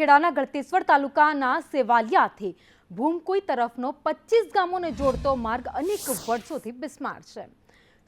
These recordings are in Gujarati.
ખેડાના ગળતેશ્વર તાલુકાના સેવાલિયાથી ભૂમકુઈ તરફનો પચીસ ગામોને જોડતો માર્ગ અનેક વર્ષોથી બિસ્માર છે.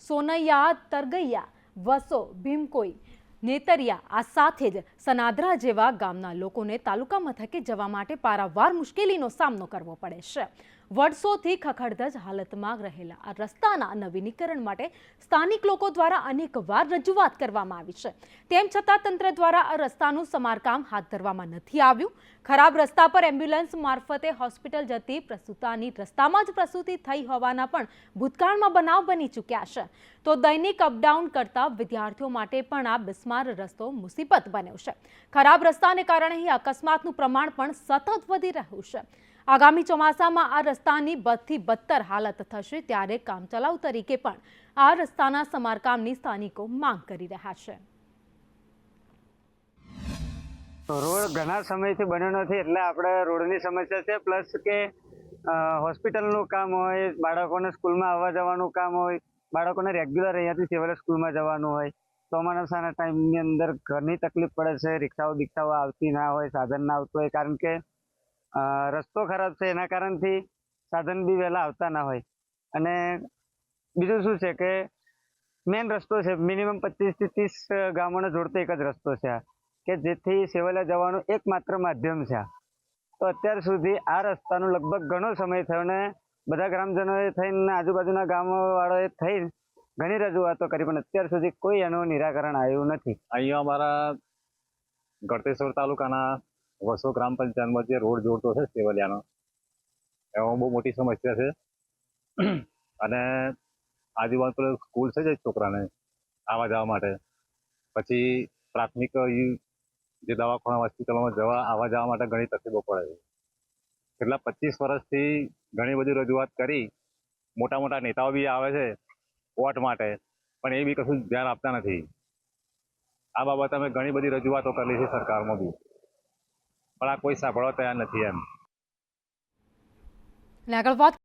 સોનૈયા, તરગૈયા, વસો, ભીમકોઈ, નેતરિયા આ સાથે જ સનાદરા જેવા ગામના લોકોને તાલુકા મથકે જવા માટે પારાવાર મુશ્કેલીનો સામનો કરવો પડે છે. વર્ષોથી ખખડધજ હાલતમાં રહેલા આ રસ્તાના નવીનીકરણ માટે સ્થાનિક લોકો દ્વારા અનેકવાર રજૂઆત કરવામાં આવી છે. તેમ છતાં તંત્ર દ્વારા આ રસ્તાનું સમારકામ હાથ ધરવામાં નથી આવ્યું. ખરાબ રસ્તા પર એમ્બ્યુલન્સ મારફતે હોસ્પિટલ જતી પ્રસૂતાની રસ્તામાં જ પ્રસૂતિ થઈ હોવાના પણ ભૂતકાળમાં બનાવ બની ચૂક્યા છે. તો દૈનિક અપડાઉન કરતા વિદ્યાર્થીઓ માટે પણ આ બિસ્માર રસ્તો મુસીબત બન્યો છે. ખરાબ રસ્તાને કારણે અકસ્માતનું પ્રમાણ પણ સતત વધી રહ્યું છે. આગામી ચોમાસામાં આ રસ્તાની બદથી બદતર હાલત થશે ત્યારે કામચલાઉ તરીકે પણ આ રસ્તાના સમારકામની સ્થાનિકો માંગ કરી રહ્યા છે. રોડ ઘણા સમયથી બન્યો નથી એટલે આપણે રોડની સમસ્યા છે. પ્લસ કે હોસ્પિટલનું કામ હોય, બાળકોને સ્કૂલમાં આવવા જવાનું કામ હોય, બાળકોને રેગ્યુલર અહીંયાથી સેવલે સ્કૂલમાં જવાનું હોય ચોમાસાના ટાઈમની અંદર ઘરની તકલીફ પડે છે. રિક્ષાઓ બિક્ષાઓ આવતી ના હોય, સાધન ના આવતું હોય, કારણ કે રસ્તો ખરાબ છે એના કારણથી સાધન બી વહેલા આવતા ના હોય. અને બીજું શું છે કે મેઇન રસ્તો છે મિનિમમ પચીસથી ત્રીસ ગામોને જોડતો એક જ રસ્તો છે કે જેથી સેવલિયા જવાનું એકમાત્ર માધ્યમ છે તો અત્યાર સુધી આ રસ્તાનો લગભગ ઘણો સમય થયો ને બધા ગ્રામજનોએ થઈને આજુબાજુના ગામોવાળાએ થઈને ઘણી રજૂઆતો કરી, પણ અત્યાર સુધી કોઈ એનું નિરાકરણ આવ્યું નથી. અહીંયા અમારા ગળતેશ્વર તાલુકાના વસો ગ્રામ પંચાયતમાં જે રોડ જોડતો છે સેવલિયાનો, એમાં બહુ મોટી સમસ્યા છે. અને આજુબાજુ પેલો સ્કૂલ છે જે છોકરાને આવવા જવા માટે. પછી પ્રાથમિક જે દવાખાના, હોસ્પિટલોમાં જવા આવવા જવા માટે ઘણી તકલીફો પડે છે. છેલ્લા પચીસ વર્ષથી ઘણી બધી રજૂઆત કરી, મોટા મોટા નેતાઓ બી આવે છે વોટ માટે, પણ એ બી કશું ધ્યાન આપતા નથી. આ બાબતે અમે ઘણી બધી રજૂઆતો કરેલી છે સરકારમાં બી. પણ આ કોઈ સાંભળવા તૈયાર નથી એમ. આગળ વાત